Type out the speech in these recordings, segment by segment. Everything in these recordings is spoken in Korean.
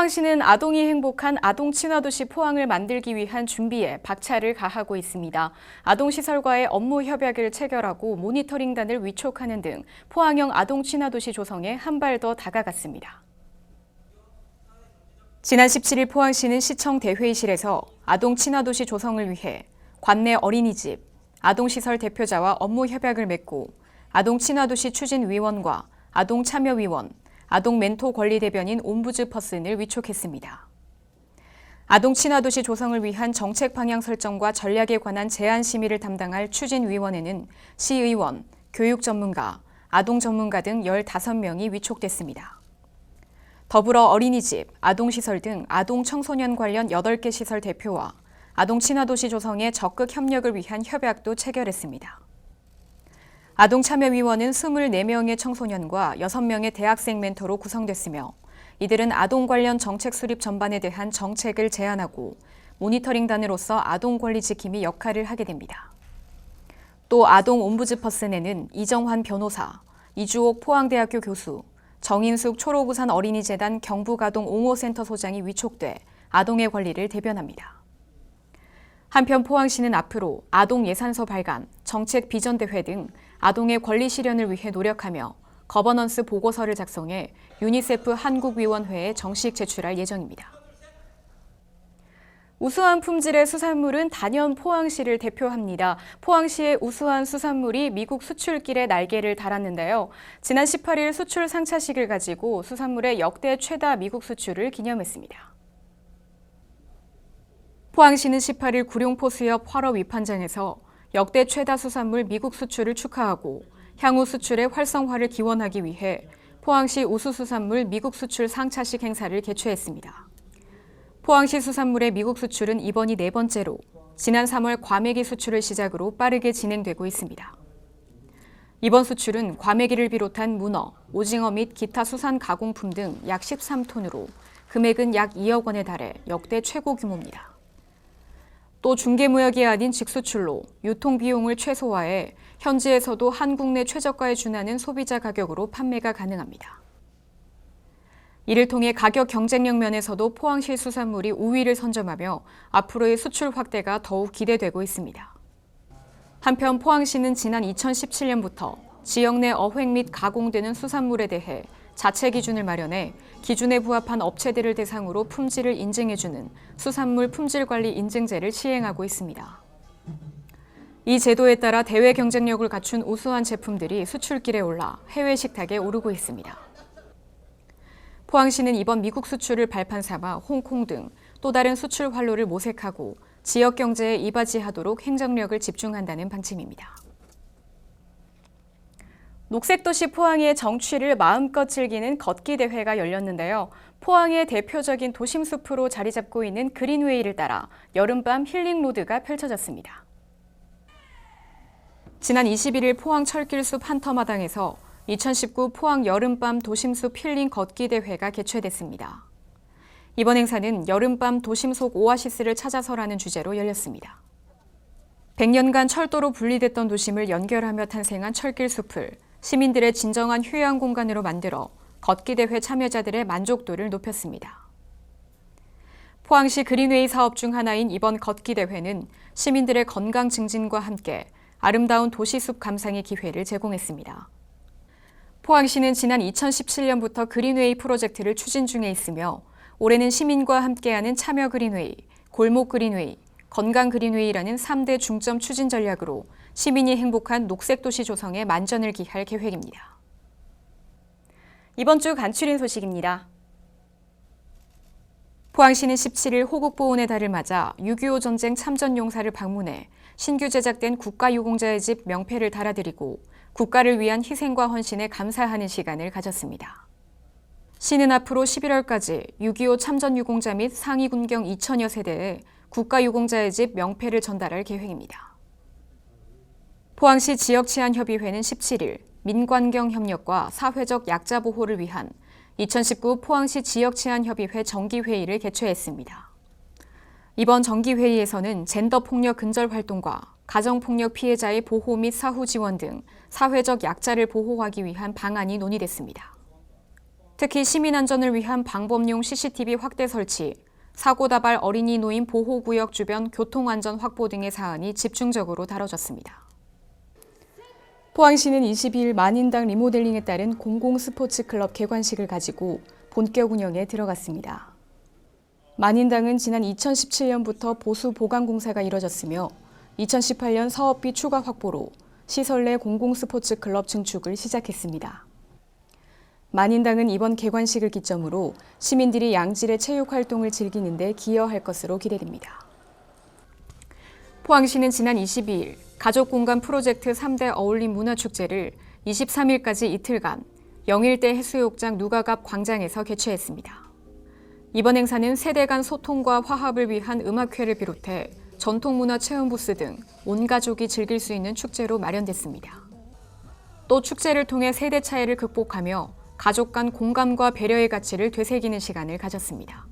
포항시는 아동이 행복한 아동 친화도시 포항을 만들기 위한 준비에 박차를 가하고 있습니다. 아동시설과의 업무 협약을 체결하고 모니터링단을 위촉하는 등 포항형 아동 친화도시 조성에 한 발 더 다가갔습니다. 지난 17일 포항시는 시청 대회의실에서 아동 친화도시 조성을 위해 관내 어린이집, 아동시설 대표자와 업무 협약을 맺고 아동 친화도시 추진위원과 아동 참여위원, 아동 멘토 권리 대변인 옴부즈 퍼슨을 위촉했습니다. 아동 친화도시 조성을 위한 정책 방향 설정과 전략에 관한 제안 심의를 담당할 추진위원회는 시의원, 교육 전문가, 아동 전문가 등 15명이 위촉됐습니다. 더불어 어린이집, 아동시설 등 아동 청소년 관련 8개 시설 대표와 아동 친화도시 조성에 적극 협력을 위한 협약도 체결했습니다. 아동참여위원은 24명의 청소년과 6명의 대학생 멘토로 구성됐으며 이들은 아동 관련 정책 수립 전반에 대한 정책을 제안하고 모니터링단으로서 아동 권리 지킴이 역할을 하게 됩니다. 또 아동 옴부즈퍼슨에는 이정환 변호사, 이주옥 포항대학교 교수, 정인숙 초록우산 어린이재단 경북아동 옹호센터 소장이 위촉돼 아동의 권리를 대변합니다. 한편 포항시는 앞으로 아동 예산서 발간, 정책 비전 대회 등 아동의 권리 실현을 위해 노력하며 거버넌스 보고서를 작성해 유니세프 한국위원회에 정식 제출할 예정입니다. 우수한 품질의 수산물은 단연 포항시를 대표합니다. 포항시의 우수한 수산물이 미국 수출길에 날개를 달았는데요. 지난 18일 수출 상차식을 가지고 수산물의 역대 최다 미국 수출을 기념했습니다. 포항시는 18일 구룡포 수협 활어 위판장에서 역대 최다 수산물 미국 수출을 축하하고 향후 수출의 활성화를 기원하기 위해 포항시 우수수산물 미국 수출 상차식 행사를 개최했습니다. 포항시 수산물의 미국 수출은 이번이 네 번째로 지난 3월 과메기 수출을 시작으로 빠르게 진행되고 있습니다. 이번 수출은 과메기를 비롯한 문어, 오징어 및 기타 수산 가공품 등 약 13톤으로 금액은 약 2억 원에 달해 역대 최고 규모입니다. 또 중개무역이 아닌 직수출로 유통 비용을 최소화해 현지에서도 한국 내 최저가에 준하는 소비자 가격으로 판매가 가능합니다. 이를 통해 가격 경쟁력 면에서도 포항시 수산물이 우위를 선점하며 앞으로의 수출 확대가 더욱 기대되고 있습니다. 한편 포항시는 지난 2017년부터 지역 내 어획 및 가공되는 수산물에 대해 자체 기준을 마련해 기준에 부합한 업체들을 대상으로 품질을 인증해주는 수산물 품질관리 인증제를 시행하고 있습니다. 이 제도에 따라 대외 경쟁력을 갖춘 우수한 제품들이 수출길에 올라 해외 식탁에 오르고 있습니다. 포항시는 이번 미국 수출을 발판 삼아 홍콩 등 또 다른 수출 활로를 모색하고 지역 경제에 이바지하도록 행정력을 집중한다는 방침입니다. 녹색도시 포항의 정취를 마음껏 즐기는 걷기 대회가 열렸는데요. 포항의 대표적인 도심 숲으로 자리 잡고 있는 그린웨이를 따라 여름밤 힐링 로드가 펼쳐졌습니다. 지난 21일 포항 철길숲 한터마당에서 2019 포항 여름밤 도심숲 힐링 걷기 대회가 개최됐습니다. 이번 행사는 여름밤 도심 속 오아시스를 찾아서라는 주제로 열렸습니다. 100년간 철도로 분리됐던 도심을 연결하며 탄생한 철길숲을 시민들의 진정한 휴양 공간으로 만들어 걷기 대회 참여자들의 만족도를 높였습니다. 포항시 그린웨이 사업 중 하나인 이번 걷기 대회는 시민들의 건강 증진과 함께 아름다운 도시숲 감상의 기회를 제공했습니다. 포항시는 지난 2017년부터 그린웨이 프로젝트를 추진 중에 있으며 올해는 시민과 함께하는 참여 그린웨이, 골목 그린웨이, 건강 그린웨이라는 3대 중점 추진 전략으로 시민이 행복한 녹색 도시 조성에 만전을 기할 계획입니다. 이번 주 간추린 소식입니다. 포항시는 17일 호국보훈의 달을 맞아 6.25 전쟁 참전 용사를 방문해 신규 제작된 국가유공자의 집 명패를 달아드리고 국가를 위한 희생과 헌신에 감사하는 시간을 가졌습니다. 시는 앞으로 11월까지 6.25 참전 유공자 및 상위 군경 2천여 세대에 국가유공자의 집 명패를 전달할 계획입니다. 포항시 지역치안협의회는 17일 민관경 협력과 사회적 약자 보호를 위한 2019 포항시 지역치안협의회 정기회의를 개최했습니다. 이번 정기회의에서는 젠더폭력 근절 활동과 가정폭력 피해자의 보호 및 사후 지원 등 사회적 약자를 보호하기 위한 방안이 논의됐습니다. 특히 시민 안전을 위한 방범용 CCTV 확대 설치, 사고 다발 어린이 노인 보호구역 주변 교통안전 확보 등의 사안이 집중적으로 다뤄졌습니다. 포항시는 22일 만인당 리모델링에 따른 공공스포츠클럽 개관식을 가지고 본격 운영에 들어갔습니다. 만인당은 지난 2017년부터 보수 보강 공사가 이뤄졌으며 2018년 사업비 추가 확보로 시설 내 공공스포츠클럽 증축을 시작했습니다. 만인당은 이번 개관식을 기점으로 시민들이 양질의 체육 활동을 즐기는 데 기여할 것으로 기대됩니다. 포항시는 지난 22일 가족 공간 프로젝트 3대 어울림 문화축제를 23일까지 이틀간 영일대 해수욕장 누가갑 광장에서 개최했습니다. 이번 행사는 세대 간 소통과 화합을 위한 음악회를 비롯해 전통문화 체험 부스 등 온 가족이 즐길 수 있는 축제로 마련됐습니다. 또 축제를 통해 세대 차이를 극복하며 가족 간 공감과 배려의 가치를 되새기는 시간을 가졌습니다.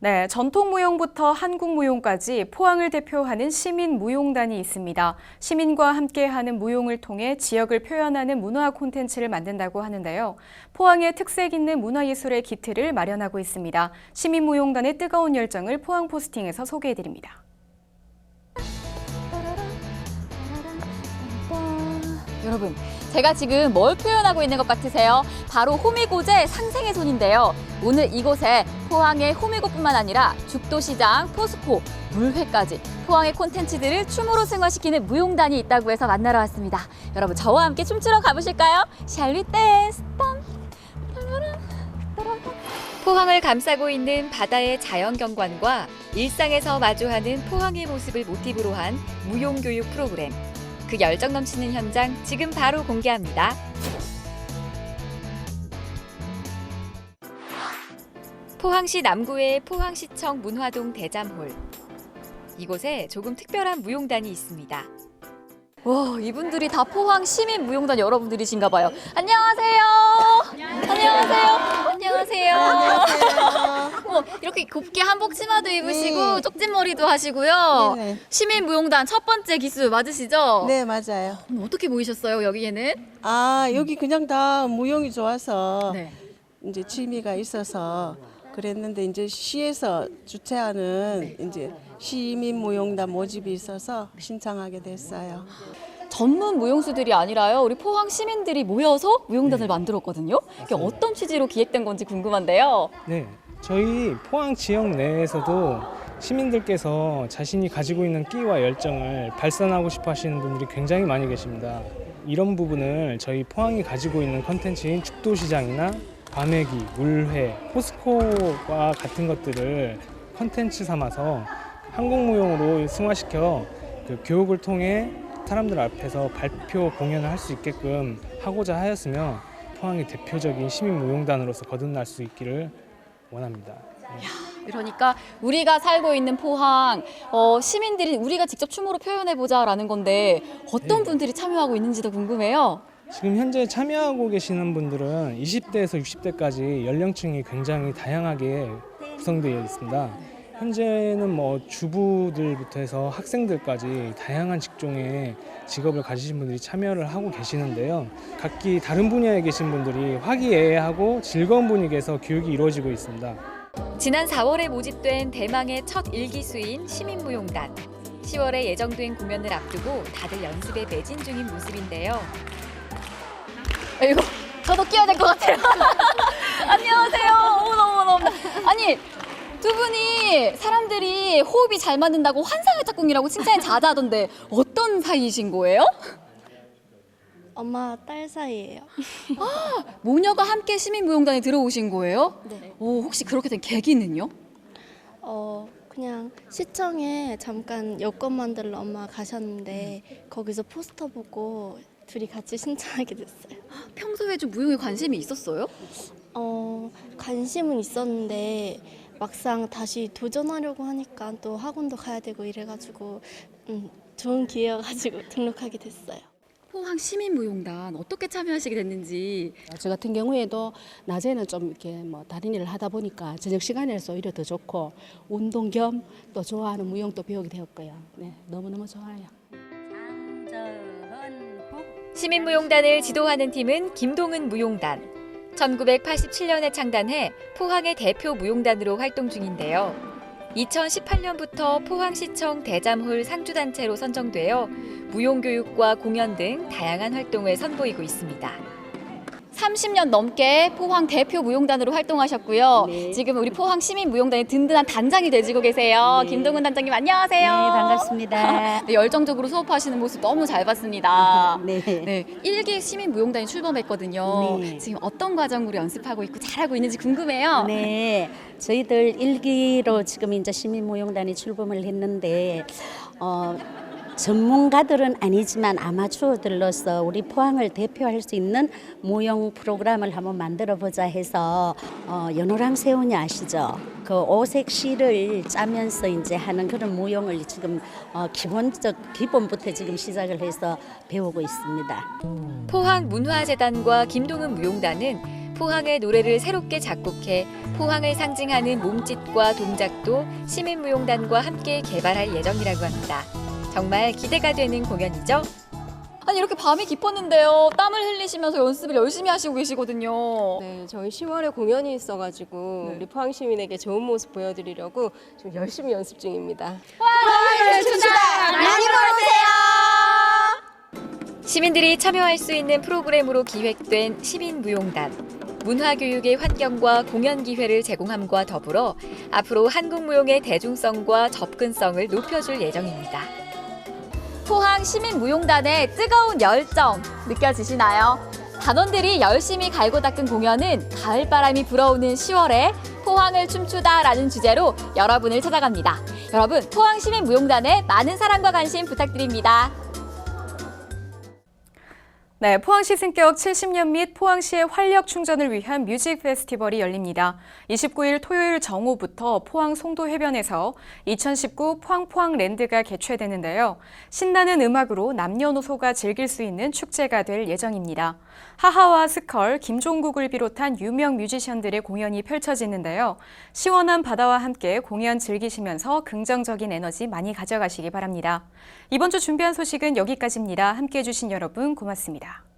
네, 전통 무용부터 한국 무용까지 포항을 대표하는 시민 무용단이 있습니다. 시민과 함께하는 무용을 통해 지역을 표현하는 문화 콘텐츠를 만든다고 하는데요. 포항의 특색 있는 문화예술의 기틀을 마련하고 있습니다. 시민 무용단의 뜨거운 열정을 포항 포스팅에서 소개해드립니다. 여러분, 제가 지금 뭘 표현하고 있는 것 같으세요? 바로 호미곶의 상생의 손인데요. 오늘 이곳에 포항의 호미곶뿐만 아니라 죽도시장, 포스코, 물회까지 포항의 콘텐츠들을 춤으로 승화시키는 무용단이 있다고 해서 만나러 왔습니다. 여러분, 저와 함께 춤추러 가보실까요? 샬리 댄스 땀. 포항을 감싸고 있는 바다의 자연 경관과 일상에서 마주하는 포항의 모습을 모티브로 한 무용교육 프로그램. 그 열정 넘치는 현장 지금 바로 공개합니다. 포항시 남구의 포항시청 문화동 대잠홀. 이곳에 조금 특별한 무용단이 있습니다. 와, 이분들이 다 포항 시민 무용단 여러분들이신가 봐요. 안녕하세요. 안녕하세요. 안녕하세요. 어머, 이렇게 곱게 한복 치마도 입으시고 네. 쪽진 머리도 하시고요. 네네. 시민 무용단 첫 번째 기수 맞으시죠? 네, 맞아요. 어떻게 모이셨어요 여기에는? 아, 여기 그냥 다 무용이 좋아서 네. 이제 취미가 있어서 그랬는데 이제 시에서 주최하는 이제 시민 무용단 모집이 있어서 신청하게 됐어요. 전문 무용수들이 아니라요 우리 포항 시민들이 모여서 무용단을 만들었거든요. 이게 어떤 취지로 기획된 건지 궁금한데요. 네, 저희 포항 지역 내에서도 시민들께서 자신이 가지고 있는 끼와 열정을 발산하고 싶어 하시는 분들이 굉장히 많이 계십니다. 이런 부분을 저희 포항이 가지고 있는 컨텐츠인 죽도시장이나 과메기, 물회, 포스코와 같은 것들을 컨텐츠 삼아서 한국무용으로 승화시켜 그 교육을 통해 사람들 앞에서 발표 공연을 할 수 있게끔 하고자 하였으며 포항의 대표적인 시민무용단으로서 거듭날 수 있기를 원합니다. 네. 그러니까 우리가 살고 있는 포항 어, 시민들이 우리가 직접 춤으로 표현해 보자라는 건데 어떤 네. 분들이 참여하고 있는지도 궁금해요. 지금 현재 참여하고 계시는 분들은 20대에서 60대까지 연령층이 굉장히 다양하게 구성되어 있습니다. 현재는 뭐 주부들부터 해서 학생들까지 다양한 직종의 직업을 가지신 분들이 참여를 하고 계시는데요. 각기 다른 분야에 계신 분들이 화기애애하고 즐거운 분위기에서 교육이 이루어지고 있습니다. 지난 4월에 모집된 대망의 첫 일기수인 시민무용단. 10월에 예정된 공연을 앞두고 다들 연습에 매진 중인 모습인데요. 이거 저도 끼어야 될 것 같아요. 안녕하세요. 어머너머너. 아니 두 분이 사람들이 호흡이 잘 맞는다고 환상의 짝꿍이라고 칭찬이 자자하던데 어떤 사이이신 거예요? 엄마 딸 사이예요. 모녀가 함께 시민무용단에 들어오신 거예요? 네. 오, 혹시 그렇게 된 계기는요? 어 그냥 시청에 잠깐 여권 만들러 엄마 가셨는데 거기서 포스터 보고 둘이 같이 신청하게 됐어요. 평소에 좀 무용에 관심이 있었어요? 어 관심은 있었는데 막상 다시 도전하려고 하니까 또 학원도 가야 되고 이래가지고 음, 좋은 기회여가지고 등록하게 됐어요. 포항 시민무용단 어떻게 참여하시게 됐는지 저 같은 경우에도 낮에는 좀 이렇게 뭐 다른 일을 하다 보니까 저녁 시간에서 오히려 더 좋고 운동 겸 또 좋아하는 무용도 배우게 되었고요. 네, 너무너무 좋아요. 시민무용단을 지도하는 팀은 김동은 무용단. 1987년에 창단해 포항의 대표 무용단으로 활동 중인데요. 2018년부터 포항시청 대잠홀 상주단체로 선정되어 무용교육과 공연 등 다양한 활동을 선보이고 있습니다. 30년 넘게 포항 대표 무용단으로 활동하셨고요. 네. 지금 우리 포항 시민 무용단의 든든한 단장이 되지고 계세요. 네. 김동근 단장님 안녕하세요. 네, 반갑습니다. 네, 열정적으로 수업하시는 모습 너무 잘 봤습니다. 네. 네, 1기 시민 무용단이 출범했거든요. 네. 지금 어떤 과정으로 연습하고 있고 잘하고 있는지 궁금해요. 네. 저희들 일기로 지금 이제 시민 무용단이 출범을 했는데 어 전문가들은 아니지만 아마추어들로서 우리 포항을 대표할 수 있는 무용 프로그램을 한번 만들어 보자 해서 어 연호랑 세훈이 아시죠? 그 오색 실을 짜면서 이제 하는 그런 무용을 지금 어 기본적 기본부터 지금 시작을 해서 배우고 있습니다. 포항 문화재단과 김동은 무용단은 포항의 노래를 새롭게 작곡해 포항을 상징하는 몸짓과 동작도 시민무용단과 함께 개발할 예정이라고 합니다. 정말 기대가 되는 공연이죠? 아니 이렇게 밤이 깊었는데요. 땀을 흘리시면서 연습을 열심히 하시고 계시거든요. 네, 저희 10월에 공연이 있어가지고 네. 우리 포항 시민에게 좋은 모습 보여드리려고 지금 열심히 연습 중입니다. 시민들이 참여할 수 있는 프로그램으로 기획된 시민무용단. 문화교육의 환경과 공연 기회를 제공함과 더불어 앞으로 한국 무용의 대중성과 접근성을 높여줄 예정입니다. 포항 시민무용단의 뜨거운 열정 느껴지시나요? 단원들이 열심히 갈고 닦은 공연은 가을바람이 불어오는 10월에 포항을 춤추다라는 주제로 여러분을 찾아갑니다. 여러분, 포항 시민무용단의 많은 사랑과 관심 부탁드립니다. 네, 포항시 승격 70년 및 포항시의 활력 충전을 위한 뮤직 페스티벌이 열립니다. 29일 토요일 정오부터 포항 송도 해변에서 2019 포항 포항 랜드가 개최되는데요. 신나는 음악으로 남녀노소가 즐길 수 있는 축제가 될 예정입니다. 하하와 스컬, 김종국을 비롯한 유명 뮤지션들의 공연이 펼쳐지는데요. 시원한 바다와 함께 공연 즐기시면서 긍정적인 에너지 많이 가져가시기 바랍니다. 이번 주 준비한 소식은 여기까지입니다. 함께해 주신 여러분 고맙습니다.